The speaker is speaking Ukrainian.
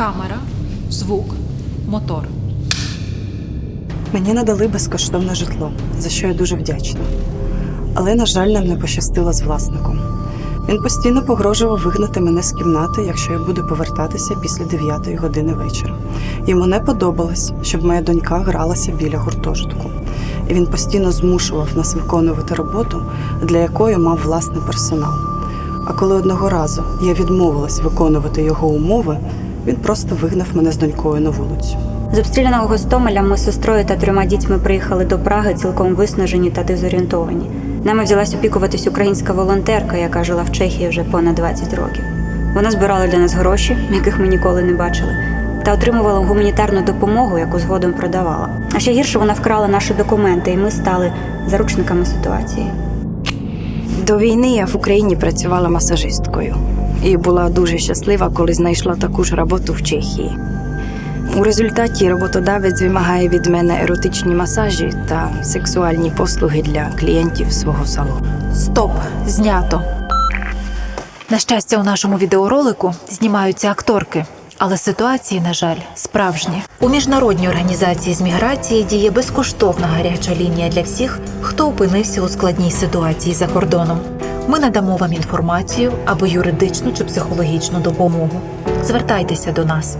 Камера, звук, мотор. Мені надали безкоштовне житло, за що я дуже вдячна. Але, на жаль, нам не пощастило з власником. Він постійно погрожував вигнати мене з кімнати, якщо я буду повертатися після 9 години вечора. Йому не подобалось, щоб моя донька гралася біля гуртожитку. І він постійно змушував нас виконувати роботу, для якої мав власний персонал. А коли одного разу я відмовилась виконувати його умови, він просто вигнав мене з донькою на вулицю. З обстріляного Гостомеля ми з сестрою та трьома дітьми приїхали до Праги цілком виснажені та дезорієнтовані. Нами взялась опікуватись українська волонтерка, яка жила в Чехії вже понад 20 років. Вона збирала для нас гроші, яких ми ніколи не бачили, та отримувала гуманітарну допомогу, яку згодом продавала. А ще гірше вона вкрала наші документи, і ми стали заручниками ситуації. До війни я в Україні працювала масажисткою і була дуже щаслива, коли знайшла таку ж роботу в Чехії. У результаті роботодавець вимагає від мене еротичні масажі та сексуальні послуги для клієнтів свого салону. Стоп, знято. На щастя, у нашому відеоролику знімаються акторки. Але ситуації, на жаль, справжні. У міжнародній організації з міграції діє безкоштовна гаряча лінія для всіх, хто опинився у складній ситуації за кордоном. Ми надамо вам інформацію або юридичну чи психологічну допомогу. Звертайтеся до нас.